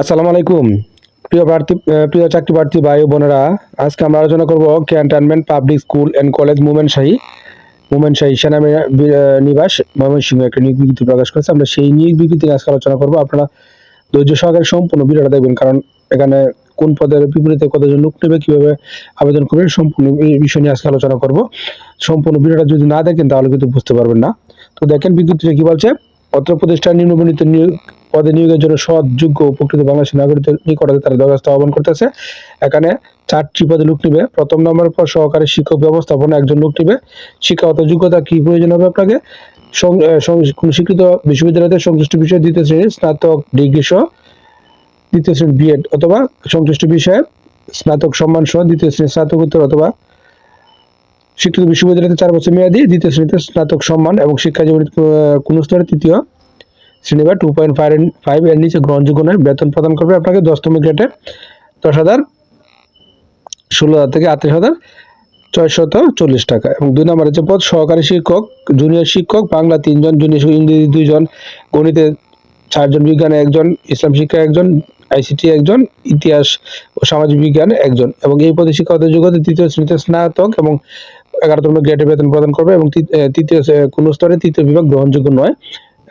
আসসালামু আলাইকুম। প্রিয় প্রার্থী প্রিয় চাকরি প্রার্থী ভাই বোনেরা, আজকে আমরা আলোচনা করব cantonment public school and college Momenshahi Momenshahi সেনা নিবাস, ময়মনসিংহ একটা নিয়োগ বিজ্ঞপ্তি প্রকাশ করেছে। আমরা সেই নিয়োগ বিজ্ঞপ্তি আজকে আলোচনা করব। আপনারা ধৈর্য সহকারে সম্পূর্ণ ভিডিওটা দেখবেন, কারণ এখানে কোন পদের বিপরীতে কতজন লোক নেবে, কীভাবে আবেদন করবেন সম্পূর্ণ এই বিষয় নিয়ে আজকে আলোচনা করব। সম্পূর্ণ ভিডিওটা যদি না দেখেন, তাহলে কিন্তু বুঝতে পারবেন না। তো দেখেন বিজ্ঞপ্তিটা কি বলছে? অত্র প্রতিষ্ঠান নিম্নবর্ণিত নিয়োগ পদে নিয়োগের জন্য সৎ যোগ্য উপকৃত বাংলাদেশের নাগরিকদের নিকটে তারা দরখাস্ত আহ্বান করতেছে। এখানে চারটি পদে লোক নিবে। প্রথম নম্বরের পর সহকারী শিক্ষক ব্যবস্থাপনা একজন লোক নিবে। শিক্ষাগত যোগ্যতা কি প্রয়োজন হবে আপনাকে? সং- স্বীকৃত বিশ্ববিদ্যালয়তে সংশ্লিষ্ট বিষয়ে দ্বিতীয় শ্রেণির স্নাতক ডিগ্রি সহ দ্বিতীয় শ্রেণির বিএড অথবা সংশ্লিষ্ট বিষয়ে স্নাতক সম্মান সহ দ্বিতীয় শ্রেণির স্নাতকোত্তর অথবা স্বীকৃত বিশ্ববিদ্যালয়তে চার বছর মেয়াদি দ্বিতীয় শ্রেণীতে স্নাতক সম্মান এবং শিক্ষা জীবনের কোন স্তরে তৃতীয় শ্রেণি বা টু পয়েন্ট ফাইভ ফাইভ এর নিচে গ্রহণযোগ্য নয় বেতন প্রদান করবে আপনাকে দশতম গ্রেডে দশ হাজার ষোলো হাজার থেকে আটত্রিশ হাজার ছয়শত চল্লিশ টাকা। এবং দুই নম্বর হচ্ছে পদ সহকারী শিক্ষক জুনিয়র শিক্ষক, বাংলা তিনজন জুনিয়র ইংরেজি দুইজন, গণিতে চারজন, বিজ্ঞানে একজন, ইসলাম শিক্ষা একজন, আইসিটি একজন, ইতিহাস ও সামাজিক বিজ্ঞান একজন। এবং এই পদে শিক্ষকদের যোগ্যতা তৃতীয় শ্রেণীতে স্নাতক এবং এগারোতম গ্রেডে বেতন প্রদান করবে এবং তৃতীয় কোনো স্তরে তৃতীয় বিভাগ গ্রহণযোগ্য নয়।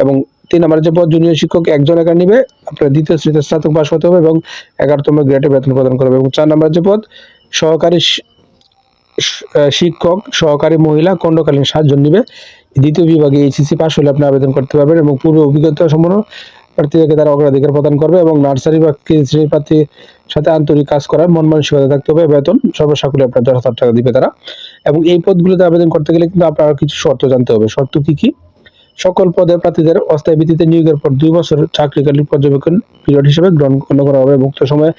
এবং তিন নম্বর যে পদ জুনিয়র শিক্ষক একজন একা নিবে, আপনার দ্বিতীয় শ্রেণীতে স্নাতক পাস হতে হবে এবং এগারোতম গ্রেডে বেতন প্রদান করবে এবং চার নম্বর যে পদ, সহকারী শিক্ষক, সহকারী মহিলা, খণ্ডকালীন সাতজন নিবে। দ্বিতীয় বিভাগে এইচএসসি পাস হলে আপনি আবেদন করতে পারবেন এবং পূর্ব অভিজ্ঞতা সম্পন্ন প্রার্থীদেরকে তারা অগ্রাধিকার প্রদান করবে এবং নার্সারি বা কেজি শ্রেণির প্রার্থীর সাথে আন্তরিক কাজ করার মন মানসিকতা থাকতে হবে। বেতন সর্বসাকুল্যে আপনার দশ হাজার টাকা দিবে তারা। এবং এই পদগুলোতে আবেদন করতে গেলে কিন্তু আপনার কিছু শর্ত জানতে হবে। শর্ত কি কি? সকল পদের প্রার্থীদের অস্থায়ী ভিত্তিতে নিয়োগের পর দুই বছর চাকরিকালীন পর্যবেক্ষণ পিরিয়ড হিসেবে গ্রহণ করা হবে। মুক্ত সময়ে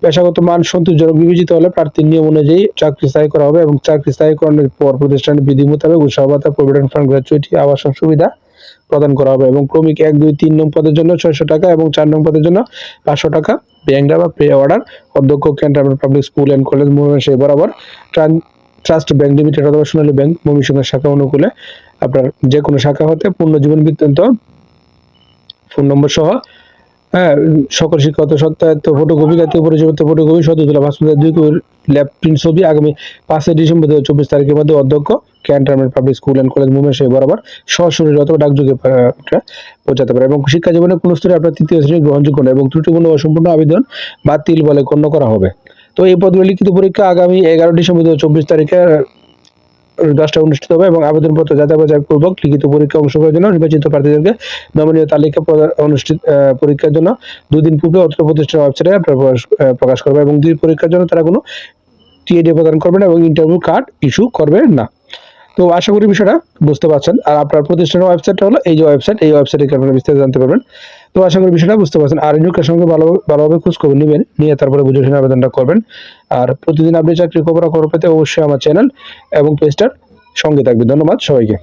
পেশাগত মান সন্তোষজনক বিবেচিত হলে প্রার্থীর নিয়ম অনুযায়ী চাকরি স্থায়ী করা হবে এবং চাকরি স্থায়ীকরণের পর প্রতিষ্ঠানের বিধি মোতাবেক উৎসাহ প্রভিডেন্ট ফান্ড, গ্র্যাচুইটি, আবাসন সুবিধা প্রদান করা হবে এবং ক্রমিক এক, দুই, তিন নং পদের জন্য ছয়শো টাকা এবং চার নং পদের জন্য পাঁচশো টাকা ব্যাংকটা বা পে অর্ডার। অধ্যক্ষ cantonment public school and college সেই বরাবর ট্রান- ট্রাস্ট ব্যাংক লিমিটেড অথবা সোনালী ব্যাংক ময়মনসিংহের শাখা অনুকূলে আপনার যে কোনো শাখা হতে পূর্ণ জীবন বৃত্তান্ত ফোন নম্বর সহ হ্যাঁ সকল শিক্ষাগত সত্যায়িত ফটোকপি জাতীয় পরিচয়পত্র ফটোকপি সদ্য তোলা পাসপোর্টের দুই ল্যাব প্রিন্ট ছবি আগামী পাঁচই ডিসেম্বর দু চব্বিশ তারিখের মধ্যে অধ্যক্ষ, cantonment public school and college movement সেই বরাবর সশরীর অথবা ডাকযোগে পৌঁছাতে পারে এবং শিক্ষা জীবনে কোনো স্তরে আপনার তৃতীয় শ্রেণি গ্রহণযোগ্য নয় এবং ত্রুটিপূর্ণ ও সম্পূর্ণ আবেদন বাতিল বলে গণ্য করা হবে। তো এই পদগুলো লিখিত পরীক্ষা আগামী এগারো ডিসেম্বর দু চব্বিশ তারিখে দশটা অনুষ্ঠিত হবে এবং আবেদনপত্র যাচাই বাছাই পূর্বক লিখিত পরীক্ষা অংশগ্রহণের জন্য নির্বাচিত প্রার্থীদেরকে নমনীয় তালিকা অনুষ্ঠিত পরীক্ষার জন্য দুদিন পূর্বে অত্র প্রতিষ্ঠানের ওয়েবসাইটে প্রকাশ করবে এবং দুই পরীক্ষার জন্য তারা কোনো টিএডি প্রদান করবে না এবং ইন্টারভিউ কার্ড ইস্যু করবে না। তো আশা করি বিষয়টা বুঝতে পারছেন। আর আপনার প্রতিষ্ঠানের ওয়েবসাইটটা হলো এই যে ওয়েবসাইট এই ওয়েবসাইটে আপনারা বিস্তারিত জানতে পারবেন। তো আশা করি বিষয়টা বুঝতে পারছেন। আর ইনুকের সঙ্গে ভালো, ভালোভাবে খোঁজ খবর নেবেন, নিয়ে তারপরে বুঝে শুনে আবেদনটা করবেন। আর প্রতিদিন আপনি চাকরি খবর খবর পেতে অবশ্যই আমার চ্যানেল এবং পেজটার সঙ্গে থাকবে ধন্যবাদ সবাইকে।